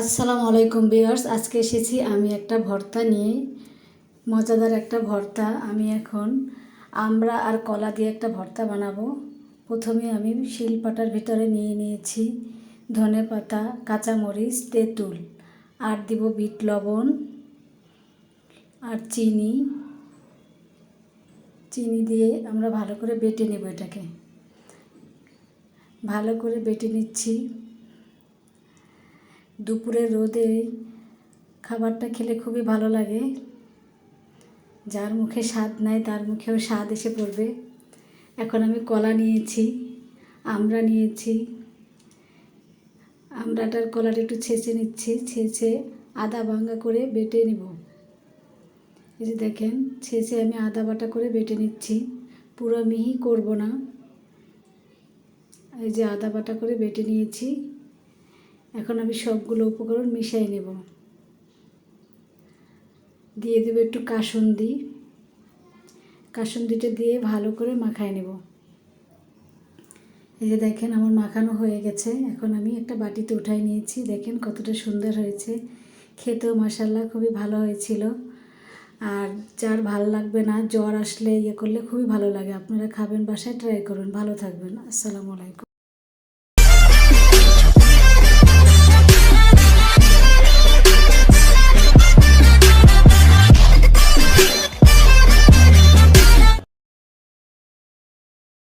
আসসালামু আলাইকুম বিয়ার্স আজকে এসেছি আমি একটা ভর্তা নিয়ে। মজাদার একটা ভর্তা। আমি এখন আমরা আর কলা দিয়ে একটা ভর্তা বানাবো। প্রথমে আমি শিলপাটার ভিতরে নিয়ে নিয়েছি ধনে পাতা, কাঁচামরিচ, তেঁতুল। আর দিব বিট লবণ আর চিনি। চিনি দিয়ে আমরা ভালো করে বেটে নেব এটাকে। ভালো করে বেটে নিচ্ছি। দুপুরের রোদে খাবারটা খেলে খুবই ভালো লাগে। যার মুখে স্বাদ নাই, তার মুখেও স্বাদ এসে পড়বে। এখন আমি কলা নিয়েছি আমরা নিয়েছি। আমরাটার কলাটা একটু ছেঁচে নিচ্ছি, ছেঁচে আদা ভাঙ্গা করে বেটে নেব। এই যে দেখেন, ছেঁচে আমি আদা বাটা করে বেটে নিচ্ছি। পুরো মিহি করব না। এই যে আদা বাটা করে বেটে নিয়েছি। এখন আমি সবগুলো উপকরণ মিশিয়ে নেব। দিয়ে দেবো একটু কাসুন্দি কাসুন্দিটা দিয়ে ভালো করে মাখায় নেব। এই যে দেখেন আমার মাখানো হয়ে গেছে। এখন আমি একটা বাটিতে উঠাই নিয়েছি। দেখেন কতটা সুন্দর হয়েছে। খেতেও মশাল্লা খুবই ভালো হয়েছিল। আর যার ভালো লাগবে না, জ্বর আসলে ইয়ে করলে খুবই ভালো লাগে। আপনারা খাবেন, বাসায় ট্রাই করুন। ভালো থাকবেন। আসসালামু আলাইকুম।